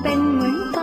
เป็นเหมือนไฟ